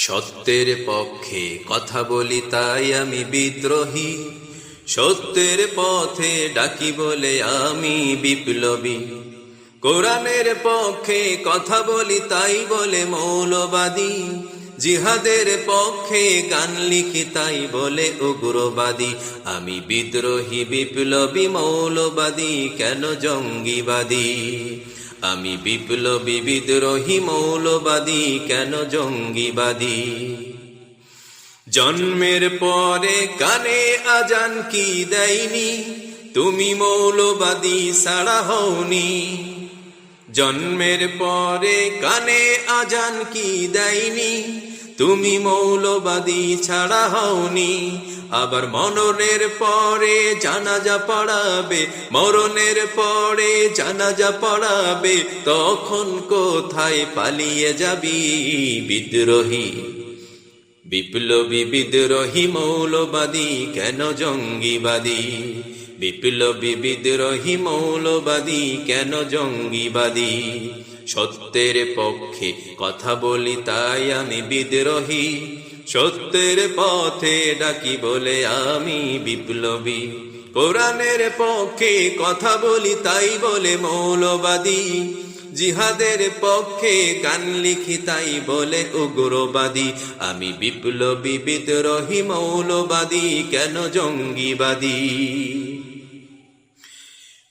সত্যের পক্ষে কথা বলি তাই আমি বিদ্রোহী। সত্যের পথে ডাকি বলে আমি বিপ্লবী। কোরআনের পক্ষে কথা বলি তাই বলে মৌলবাদী। জিহাদের পক্ষে গান লিখি তাই বলে উগ্রবাদী। আমি বিদ্রোহী, বিপ্লবী, মৌলবাদী, কেন জঙ্গিবাদী? আমি বিপ্লবী বিদ্রোহী মৌলবাদী, কেন জঙ্গিবাদী? জন্মের পরে কানে আজান কি দেয়নি? তুমি মৌলবাদী সারা হওনি। জন্মের পরে কানে আজান কি দেয়নি? তুমি মৌলবাদী ছাড়া হওনি। আবার মননের পরে জানাজা পড়াবে। মরণের পরে জানাজা পড়াবে। তখন কোথায় পালিয়ে যাবি বিদ্রোহী? বিপ্লবী বিদ্রোহী মৌলবাদী কেন জঙ্গিবাদী? বিপ্লবী বিদ্রোহী মৌলবাদী, কেন জঙ্গিবাদী? সত্যের পক্ষে কথা বলি তাই আমি বিদ্রোহী। সত্যের পথে ডাকি বলে আমি বিপ্লবী। কোরআনের পক্ষে কথা বলি তাই বলে মৌলবাদী। জিহাদের পক্ষে গান লিখি তাই বলে উগ্রবাদী। আমি বিপ্লবী, বিদ্রোহী, মৌলবাদী, কেন জঙ্গিবাদী?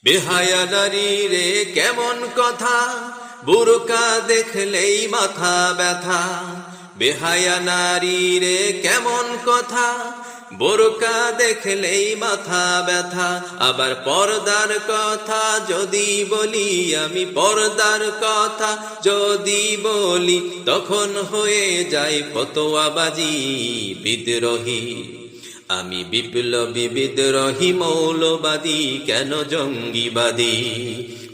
বেহায়া নারী রে, কেমন কথা? বুরকা দেখলেই মাথা ব্যথা। বেহায়া নারী রে, কেমন কথা? বোরকা দেখলেই মাথা ব্যথা। আবার পর্দার কথা যদি বলি, আমি পর্দার কথা যদি বলি, তখন হয়ে যায় ফতোয়াবাজি বিদ্রোহী। আমি বিপ্লবী বিদ্রোহী মৌলবাদী, কেন জঙ্গিবাদী?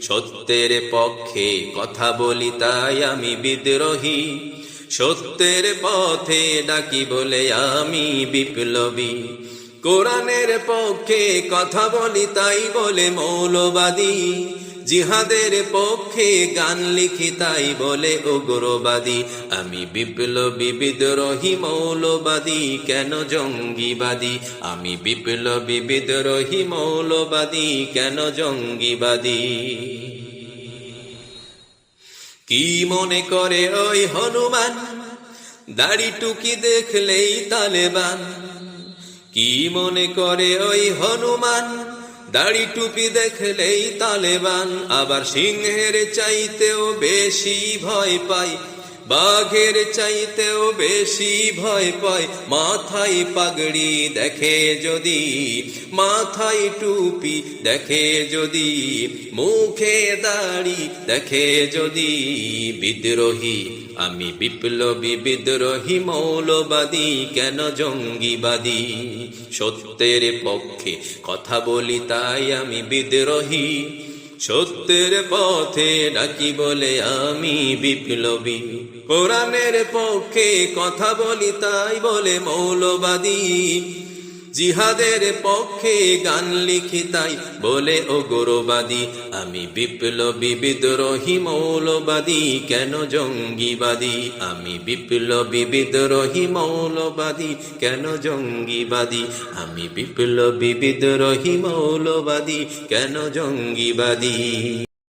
সত্যের পক্ষে কথা বলি তাই আমি বিদ্রোহী। সত্যের পথে ডাকি বলে আমি বিপ্লবী। কোরআনের পক্ষে কথা বলি তাই বলে মৌলবাদী। জিহাদের পক্ষে গান লিখি তাই বলে উগ্রবাদী। আমি বিপ্লবী বিদ্রোহী মৌলবাদী, কেন জঙ্গিবাদী? আমি বিপ্লবী বিদ্রোহী মৌলবাদী, কেন জঙ্গিবাদী? কি মনে করে ওই হনুমান? দাড়ি টুকি দেখলেই তালেবান। কি মনে করে ওই হনুমান? দাড়ি টুপি দেখলেই তালেবান আবার সিংহের চাইতেও বেশি ভয় পাই বাঘের চাইতেও বেশি ভয় পায়। মাথায় পাগড়ি দেখে যদি, মাথায় টুপি দেখে যদি, মুখে দাড়ি দেখে যদি, বিদ্রোহী আমি বিপ্লবী, বিদ্রোহী, মৌলবাদী, কেন জঙ্গিবাদী? সত্যের পক্ষে কথা বলি তাই আমি বিদ্রোহী। সত্যের পথে ডাকি বলে আমি বিপ্লবী। কোরআনের পক্ষে কথা বলি তাই বলে মৌলবাদী। জিহাদের পক্ষে গান লিখি তাই বলে, ও গৌরবাদী, আমি বিপ্লবী, বিদ্রোহী, মৌলবাদী, কেন জঙ্গিবাদী? আমি বিপ্লবী, বিদ্রোহী, মৌলবাদী, কেন জঙ্গিবাদী? আমি বিপ্লবী, বিদ্রোহী, মৌলবাদী, কেন জঙ্গিবাদী?